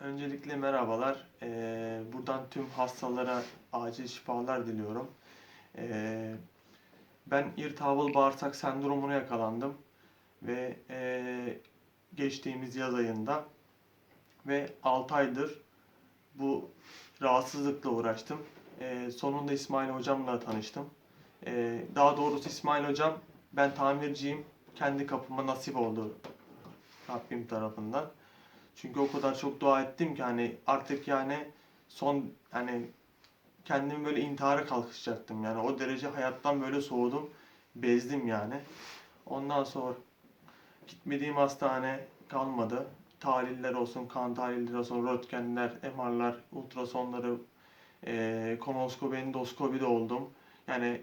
Öncelikle merhabalar. Ee, buradan tüm hastalara acil şifalar diliyorum. Ee, ben irtihablı bağırsak sendromuna yakalandım ve ee, geçtiğimiz yaz ayında ve 6 aydır bu rahatsızlıkla uğraştım. Ee, sonunda İsmail hocamla tanıştım. Ee, daha doğrusu İsmail hocam ben tamirciyim. Kendi kapıma nasip oldu Rabbim tarafından. Çünkü o kadar çok dua ettim ki hani artık yani son hani kendimi böyle intihara kalkışacaktım yani o derece hayattan böyle soğudum, bezdim yani. Ondan sonra gitmediğim hastane kalmadı. Tahliller olsun, kan tahlilleri olsun, röntgenler, MR'lar, ultrasonları, eee kolonoskopi, endoskopi de oldum. Yani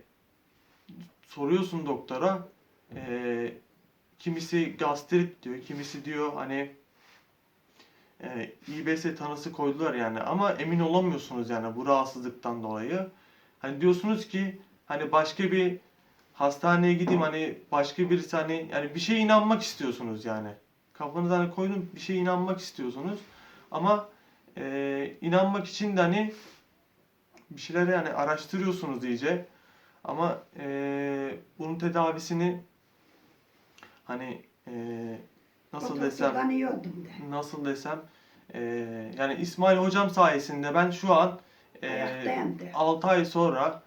soruyorsun doktora, eee, kimisi gastrit diyor, kimisi diyor hani e, İBS tanısı koydular yani ama emin olamıyorsunuz yani bu rahatsızlıktan dolayı. Hani diyorsunuz ki hani başka bir hastaneye gideyim hani başka birisi hani yani bir şeye inanmak istiyorsunuz yani. Kafanıza hani koydun bir şeye inanmak istiyorsunuz ama e, inanmak için de hani bir şeyler yani araştırıyorsunuz iyice ama e, bunun tedavisini hani e, nasıl desem de. nasıl desem eee, yani İsmail hocam sayesinde ben şu an de. 6 ay sonra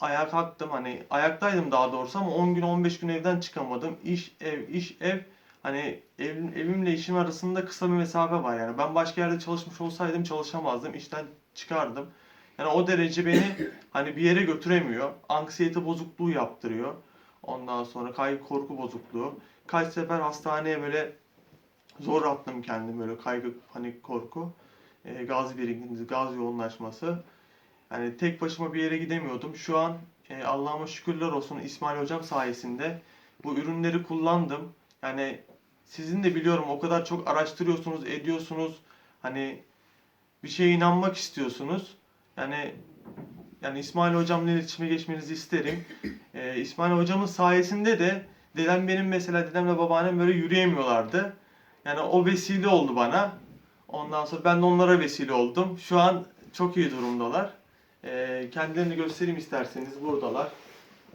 ayağa kalktım hani ayaktaydım daha doğrusu ama 10 gün 15 gün evden çıkamadım. İş ev iş ev hani ev, evimle işim arasında kısa bir mesafe var yani ben başka yerde çalışmış olsaydım çalışamazdım işten çıkardım. Yani o derece beni hani bir yere götüremiyor. Anksiyete bozukluğu yaptırıyor. Ondan sonra kaygı korku bozukluğu. Kaç sefer hastaneye böyle zor attım kendim böyle kaygı, panik, korku. E, gaz birikintisi, gaz yoğunlaşması. Yani tek başıma bir yere gidemiyordum. Şu an e, Allah'ıma şükürler olsun İsmail hocam sayesinde bu ürünleri kullandım. Yani sizin de biliyorum o kadar çok araştırıyorsunuz, ediyorsunuz. Hani bir şeye inanmak istiyorsunuz. Yani yani İsmail hocamla iletişime geçmenizi isterim. E, İsmail hocamın sayesinde de dedem benim mesela dedemle babaannem böyle yürüyemiyorlardı. Yani o vesile oldu bana. Ondan sonra ben de onlara vesile oldum. Şu an çok iyi durumdalar. Ee, kendilerini göstereyim isterseniz buradalar.